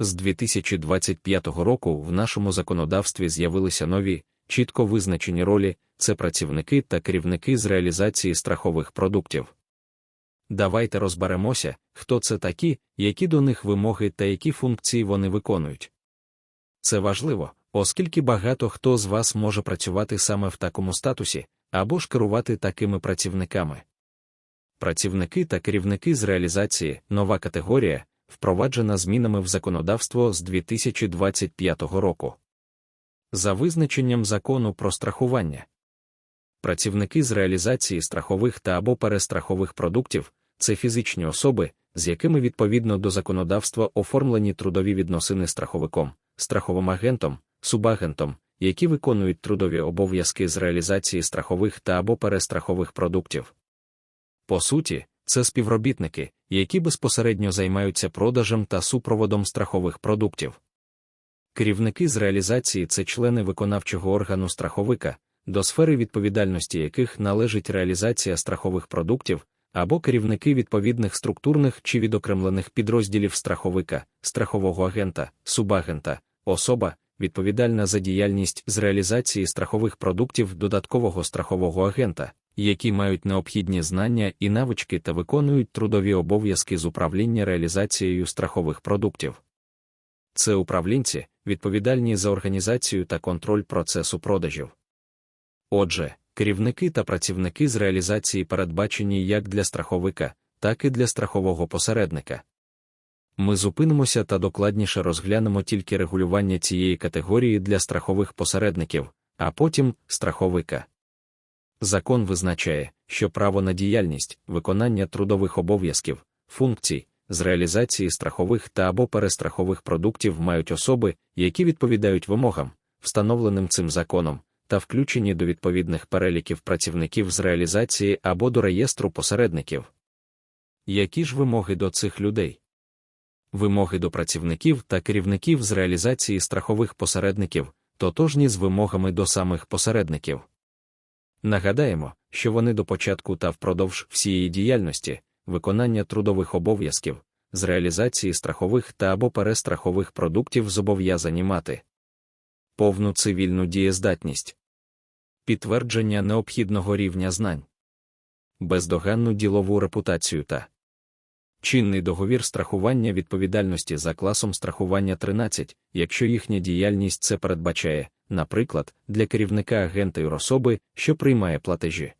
З 2025 року в нашому законодавстві з'явилися нові, чітко визначені ролі це працівники та керівники з реалізації страхових продуктів. Давайте розберемося, хто це такі, які до них вимоги та які функції вони виконують. Це важливо, оскільки багато хто з вас може працювати саме в такому статусі або ж керувати такими працівниками. Працівники та керівники з реалізації нова категорія, впроваджена змінами в законодавство з 2025 року. За визначенням закону про страхування. Працівники з реалізації страхових та або перестрахових продуктів це фізичні особи, з якими відповідно до законодавства оформлені трудові відносини страховиком, страховим агентом, субагентом, які виконують трудові обов'язки з реалізації страхових та або перестрахових продуктів. По суті, це співробітники, які безпосередньо займаються продажем та супроводом страхових продуктів. Керівники з реалізації це члени виконавчого органу страховика, до сфери відповідальності яких належить реалізація страхових продуктів, або керівники відповідних структурних чи відокремлених підрозділів страховика, страхового агента, субагента, особа, відповідальна за діяльність з реалізації страхових продуктів додаткового страхового агента, які мають необхідні знання і навички та виконують трудові обов'язки з управління реалізацією страхових продуктів. Це управлінці, відповідальні за організацію та контроль процесу продажів. Отже, керівники та працівники з реалізації передбачені як для страховика, так і для страхового посередника. Ми зупинимося та докладніше розглянемо тільки регулювання цієї категорії для страхових посередників, а потім страховика. Закон визначає, що право на діяльність, виконання трудових обов'язків, функцій, з реалізації страхових та або перестрахових продуктів мають особи, які відповідають вимогам, встановленим цим законом, та включені до відповідних переліків працівників з реалізації або до реєстру посередників. Які ж вимоги до цих людей? Вимоги до працівників та керівників з реалізації страхових посередників тотожні з вимогами до самих посередників. Нагадаємо, що вони до початку та впродовж всієї діяльності, виконання трудових обов'язків, з реалізації страхових та або перестрахових продуктів зобов'язані мати. Повну цивільну дієздатність, підтвердження необхідного рівня знань, бездоганну ділову репутацію та чинний договір страхування відповідальності за класом страхування 13, якщо їхня діяльність це передбачає, наприклад, для керівника агента юрособи, що приймає платежі.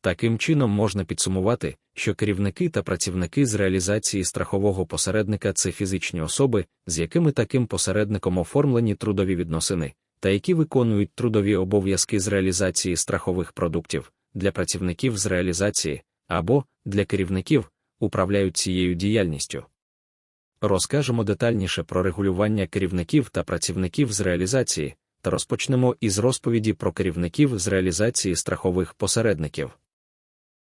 Таким чином можна підсумувати, що керівники та працівники з реалізації страхового посередника це фізичні особи, з якими таким посередником оформлені трудові відносини, та які виконують трудові обов'язки з реалізації страхових продуктів для працівників з реалізації або для керівників, управляють цією діяльністю. Розкажемо детальніше про регулювання керівників та працівників з реалізації, та розпочнемо із розповіді про керівників з реалізації страхових посередників.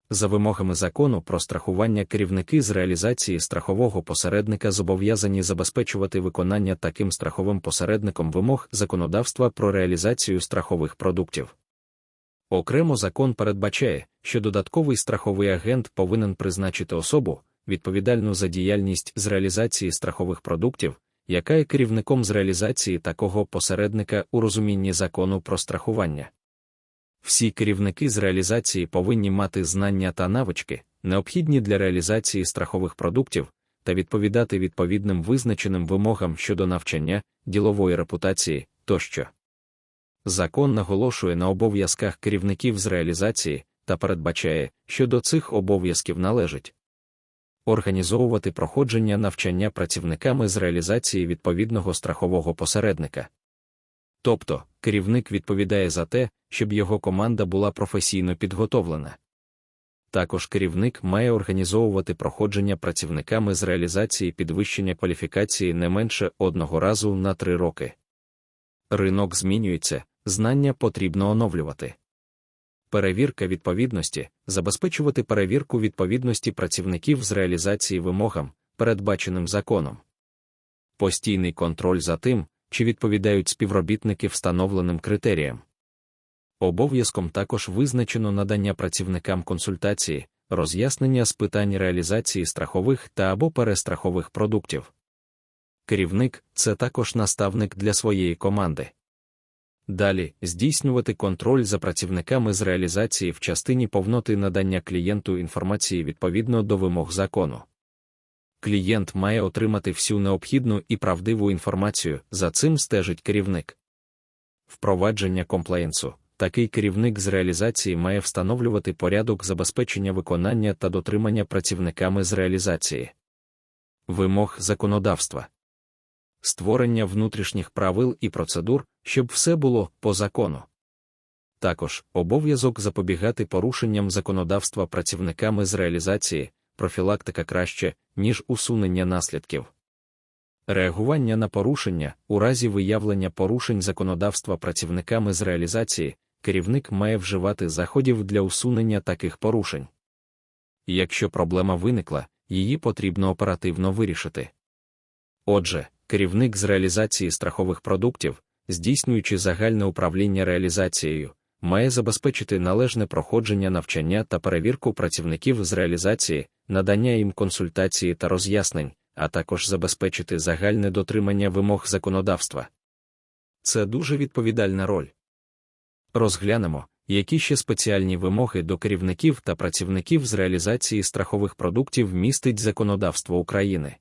За вимогами закону про страхування керівники з реалізації страхового посередника зобов'язані забезпечувати виконання таким страховим посередником вимог законодавства про реалізацію страхових продуктів. Окремо закон передбачає, що додатковий страховий агент повинен призначити особу, відповідальну за діяльність з реалізації страхових продуктів, яка є керівником з реалізації такого посередника у розумінні закону про страхування. Всі керівники з реалізації повинні мати знання та навички, необхідні для реалізації страхових продуктів, та відповідати відповідним визначеним вимогам щодо навчання, ділової репутації тощо. Закон наголошує на обов'язках керівників з реалізації та передбачає, що до цих обов'язків належить організовувати проходження навчання працівниками з реалізації відповідного страхового посередника. Тобто, керівник відповідає за те, щоб його команда була професійно підготовлена. Також керівник має організовувати проходження працівниками з реалізації підвищення кваліфікації не менше одного разу на три роки. Ринок змінюється, знання потрібно оновлювати. Перевірка відповідності забезпечувати перевірку відповідності працівників з реалізації вимогам, передбаченим законом. Постійний контроль за тим, чи відповідають співробітники встановленим критеріям. Обов'язком також визначено надання працівникам консультації, роз'яснення з питань реалізації страхових та або перестрахових продуктів. Керівник це також наставник для своєї команди. Далі здійснювати контроль за працівниками з реалізації в частині повноти надання клієнту інформації відповідно до вимог закону. Клієнт має отримати всю необхідну і правдиву інформацію, за цим стежить керівник. Впровадження комплаєнсу. Такий керівник з реалізації має встановлювати порядок забезпечення виконання та дотримання працівниками з реалізації вимог законодавства створення внутрішніх правил і процедур, щоб все було по закону. Також обов'язок запобігати порушенням законодавства працівниками з реалізації, профілактика краще, ніж усунення наслідків. Реагування на порушення у разі виявлення порушень законодавства працівниками з реалізації, керівник має вживати заходів для усунення таких порушень. Якщо проблема виникла, її потрібно оперативно вирішити. Отже, керівник з реалізації страхових продуктів, здійснюючи загальне управління реалізацією, має забезпечити належне проходження навчання та перевірку працівників з реалізації, надання їм консультації та роз'яснень, а також забезпечити загальне дотримання вимог законодавства. Це дуже відповідальна роль. Розглянемо, які ще спеціальні вимоги до керівників та працівників з реалізації страхових продуктів містить законодавство України.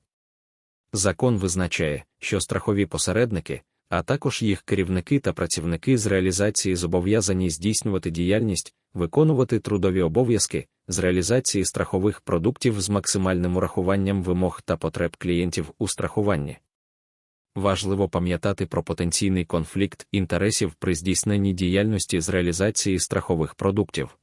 Закон визначає, що страхові посередники, а також їх керівники та працівники з реалізації зобов'язані здійснювати діяльність, виконувати трудові обов'язки з реалізації страхових продуктів з максимальним урахуванням вимог та потреб клієнтів у страхуванні. Важливо пам'ятати про потенційний конфлікт інтересів при здійсненні діяльності з реалізації страхових продуктів.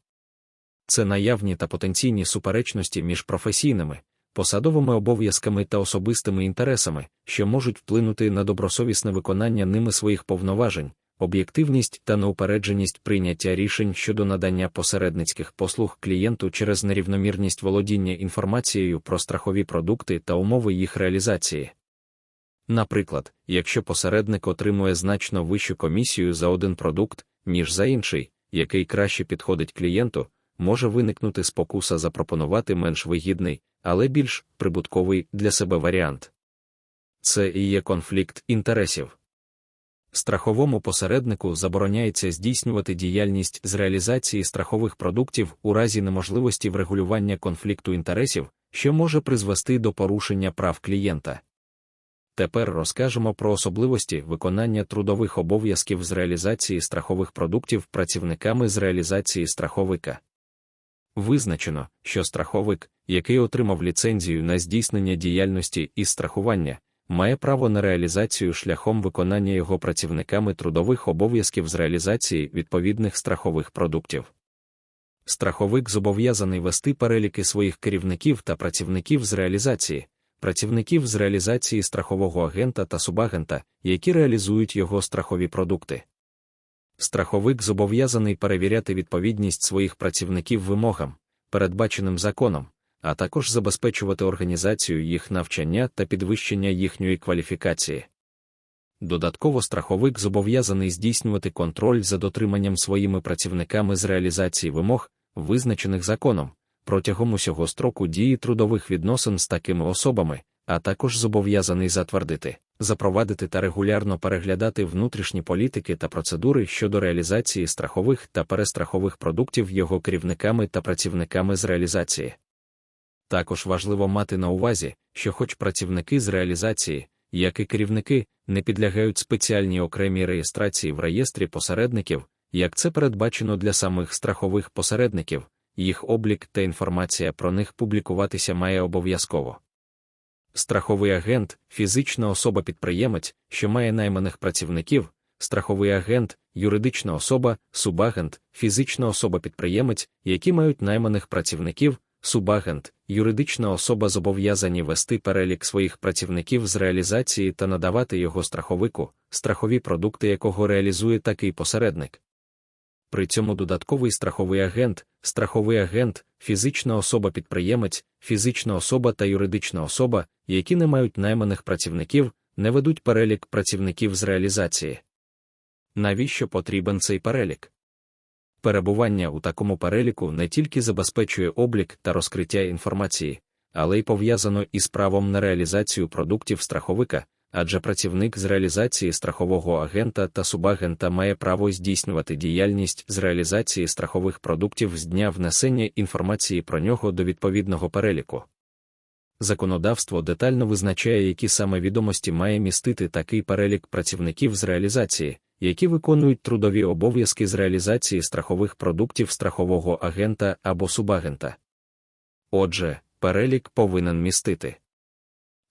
Це наявні та потенційні суперечності між професійними, посадовими обов'язками та особистими інтересами, що можуть вплинути на добросовісне виконання ними своїх повноважень, об'єктивність та неупередженість прийняття рішень щодо надання посередницьких послуг клієнту через нерівномірність володіння інформацією про страхові продукти та умови їх реалізації. Наприклад, якщо посередник отримує значно вищу комісію за один продукт, ніж за інший, який краще підходить клієнту, може виникнути спокуса запропонувати менш вигідний, але більш прибутковий для себе варіант. Це і є конфлікт інтересів. Страховому посереднику забороняється здійснювати діяльність з реалізації страхових продуктів у разі неможливості врегулювання конфлікту інтересів, що може призвести до порушення прав клієнта. Тепер розкажемо про особливості виконання трудових обов'язків з реалізації страхових продуктів працівниками з реалізації страховика. Визначено, що страховик, який отримав ліцензію на здійснення діяльності із страхування, має право на реалізацію шляхом виконання його працівниками трудових обов'язків з реалізації відповідних страхових продуктів. Страховик зобов'язаний вести переліки своїх керівників та працівників з реалізації, працівників з реалізації страхового агента та субагента, які реалізують його страхові продукти. Страховик зобов'язаний перевіряти відповідність своїх працівників вимогам, передбаченим законом, а також забезпечувати організацію їх навчання та підвищення їхньої кваліфікації. Додатково страховик зобов'язаний здійснювати контроль за дотриманням своїми працівниками з реалізації вимог, визначених законом, протягом усього строку дії трудових відносин з такими особами, а також зобов'язаний затвердити, запровадити та регулярно переглядати внутрішні політики та процедури щодо реалізації страхових та перестрахових продуктів його керівниками та працівниками з реалізації. Також важливо мати на увазі, що, хоч працівники з реалізації, як і керівники, не підлягають спеціальній окремій реєстрації в реєстрі посередників, як це передбачено для самих страхових посередників, їх облік та інформація про них публікуватися має обов'язково. Страховий агент, фізична особа-підприємець, що має найманих працівників, страховий агент, юридична особа, субагент, фізична особа-підприємець, які мають найманих працівників, субагент, юридична особа зобов'язані вести перелік своїх працівників з реалізації та надавати його страховику, страхові продукти якого реалізує такий посередник. При цьому додатковий страховий агент, страховий агент, фізична особа-підприємець, фізична особа та юридична особа, які не мають найманих працівників, не ведуть перелік працівників з реалізації. Навіщо потрібен цей перелік? Перебування у такому переліку не тільки забезпечує облік та розкриття інформації, але й пов'язано із правом на реалізацію продуктів страховика, адже працівник з реалізації страхового агента та субагента має право здійснювати діяльність з реалізації страхових продуктів з дня внесення інформації про нього до відповідного переліку. Законодавство детально визначає, які саме відомості має містити такий перелік працівників з реалізації, які виконують трудові обов'язки з реалізації страхових продуктів страхового агента або субагента. Отже, перелік повинен містити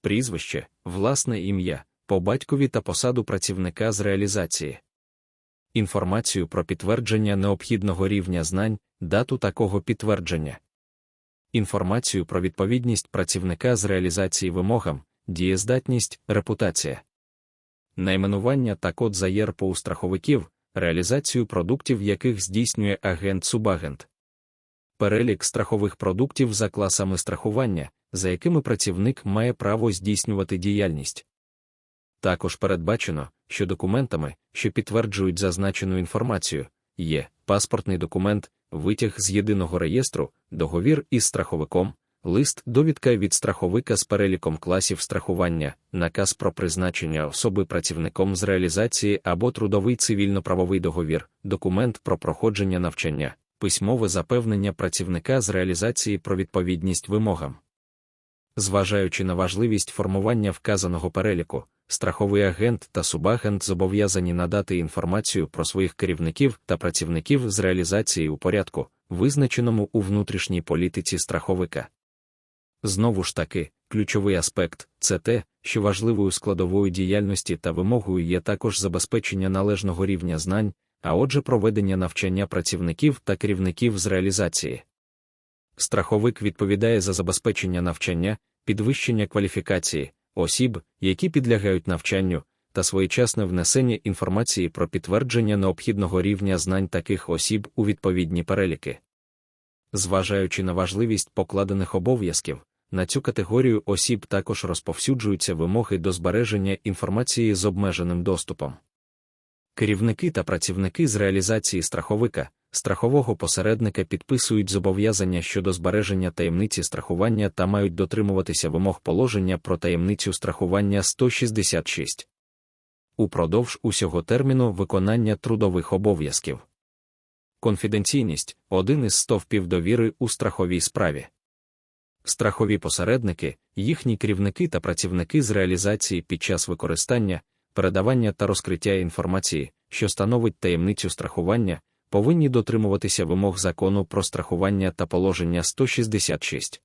прізвище, власне ім'я, по батькові та посаду працівника з реалізації, інформацію про підтвердження необхідного рівня знань, дату такого підтвердження, інформацію про відповідність працівника з реалізації вимогам, дієздатність, репутація, найменування та код за ЄРПО у страховиків, реалізацію продуктів яких здійснює агент-субагент перелік страхових продуктів за класами страхування, за якими працівник має право здійснювати діяльність. Також передбачено, що документами, що підтверджують зазначену інформацію, є паспортний документ, витяг з єдиного реєстру, договір із страховиком, лист довідка від страховика з переліком класів страхування, наказ про призначення особи працівником з реалізації або трудовий цивільно-правовий договір, документ про проходження навчання, письмове запевнення працівника з реалізації про відповідність вимогам. Зважаючи на важливість формування вказаного переліку, страховий агент та субагент зобов'язані надати інформацію про своїх керівників та працівників з реалізації у порядку, визначеному у внутрішній політиці страховика. Знову ж таки, ключовий аспект це те, що важливою складовою діяльності та вимогою є також забезпечення належного рівня знань, а отже, проведення навчання працівників та керівників з реалізації. Страховик відповідає за забезпечення навчання, підвищення кваліфікації, осіб, які підлягають навчанню, та своєчасне внесення інформації про підтвердження необхідного рівня знань таких осіб у відповідні переліки. Зважаючи на важливість покладених обов'язків, на цю категорію осіб також розповсюджуються вимоги до збереження інформації з обмеженим доступом. Керівники та працівники з реалізації страховика, страхового посередника підписують зобов'язання щодо збереження таємниці страхування та мають дотримуватися вимог положення про таємницю страхування 166 упродовж усього терміну виконання трудових обов'язків. Конфіденційність один із стовпів довіри у страховій справі. Страхові посередники, їхні керівники та працівники з реалізації під час використання, передавання та розкриття інформації, що становить таємницю страхування, повинні дотримуватися вимог закону про страхування та положення 166.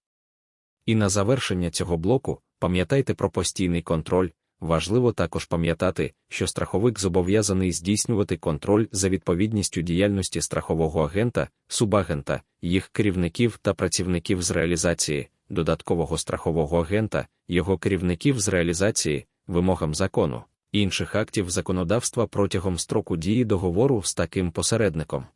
І на завершення цього блоку пам'ятайте про постійний контроль. Важливо також пам'ятати, що страховик зобов'язаний здійснювати контроль за відповідністю діяльності страхового агента, субагента, їх керівників та працівників з реалізації, додаткового страхового агента, його керівників з реалізації, вимогам закону інших актів законодавства протягом строку дії договору з таким посередником.